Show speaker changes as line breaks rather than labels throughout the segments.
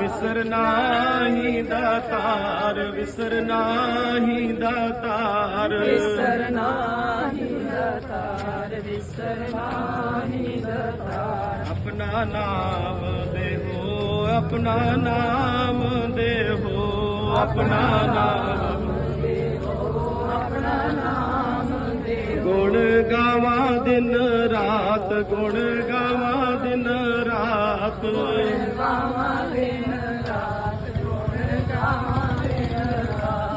ਵਿਸਰਨਾ ਹੀ ਦਾਤਾਰ ਵਿਸਰਨਾ ਹੀ ਦਾਤਾਰ
ਵਿਸਰਨਾ ਹੀ ਦਾਤਾਰ ਵਿਸਰਨਾ ਹੀ ਦਾਤਾਰ
ਆਪਣਾ ਨਾਮ ਦੇਹੋ ਆਪਣਾ ਨਾਮ ਦੇਹੋ। ਆਪਣਾ ਨਾਮ
ਆਪਣਾ ਨਾਮ ਦੇ
ਗੁਣ ਗਾਵਾਂ ਦਿਨ ਰਾਤ ਗੁਣ ਗਾਵਾਂ ਦਿਨ ਰਾਤ
ਦਿਨ ਰਾਤ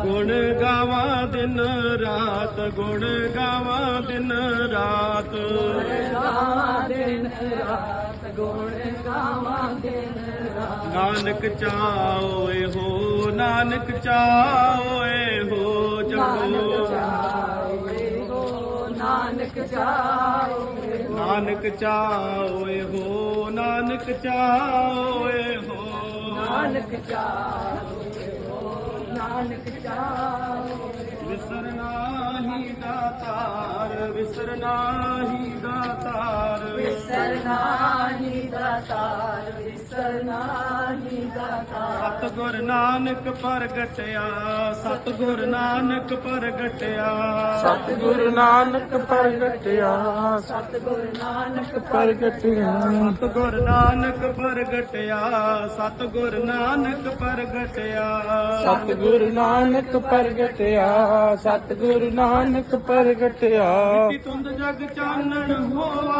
ਗੁਣ ਗਾਵਾਂ ਦਿਨ ਰਾਤ,
ਗੁਣ ਗਾਵਾਂ ਦਿਨ ਰਾਤ। ਗੁਣ ਗਾਵਾਂ ਦਿਨ ਰਾਤ
ਗਾਵਾਂ ਦਿਨ ਰਾਤ ਗੁਣ ਗਾਵਾਂ ਦਿਨ ਰਾਤ
ਨਾਨਕ ਚਾਓਏ ਹੋ ਨਾਨਕ ਚਾਓਏ ਹੋ ਜਪੋ
ਨਾਨਕ ਚਾਵੇ
ਨਾਨਕ ਚਾਓਏ ਹੋ ਨਾਨਕ ਚਾਓਏ ਹੋ।
ਨਾਨਕ ਚਾਵੇ ਹੋ ਨਾਨਕ
ਦਾਤਾਰ ਵਿਸਰਨਾ ਹੀ ਦਾਤਾਰ
ਵਿਸਰਨਾ ਹੀ ਦਾਤਾਰ ਵਿਸਰਨਾ ਹੀ ਦਾਤਾਰ
ਸਤਿਗੁਰ ਨਾਨਕ ਪ੍ਰਗਟਿਆ ਸਤਿਗੁਰ ਨਾਨਕ ਪ੍ਰਗਟਿਆ।
ਸਤਿਗੁਰੂ ਨਾਨਕ ਪ੍ਰਗਟਿਆ
ਸਤਿਗੁਰ ਨਾਨਕ
ਪ੍ਰਗਟਿਆ।
ਸਤਿਗੁਰ ਨਾਨਕ ਪ੍ਰਗਟਿਆ ਸਤਿਗੁਰ ਨਾਨਕ ਪ੍ਰਗਟਿਆ।
ਸਤਿਗੁਰੂ ਨਾਨਕ ਪ੍ਰਗਟਿਆ ਸਤਿਗੁਰੂ ਨਾਨਕ ਪ੍ਰਗਟਿਆ।
ਤੁੰਦ ਜਗ ਚਾਨਣ ਹੋਵਾ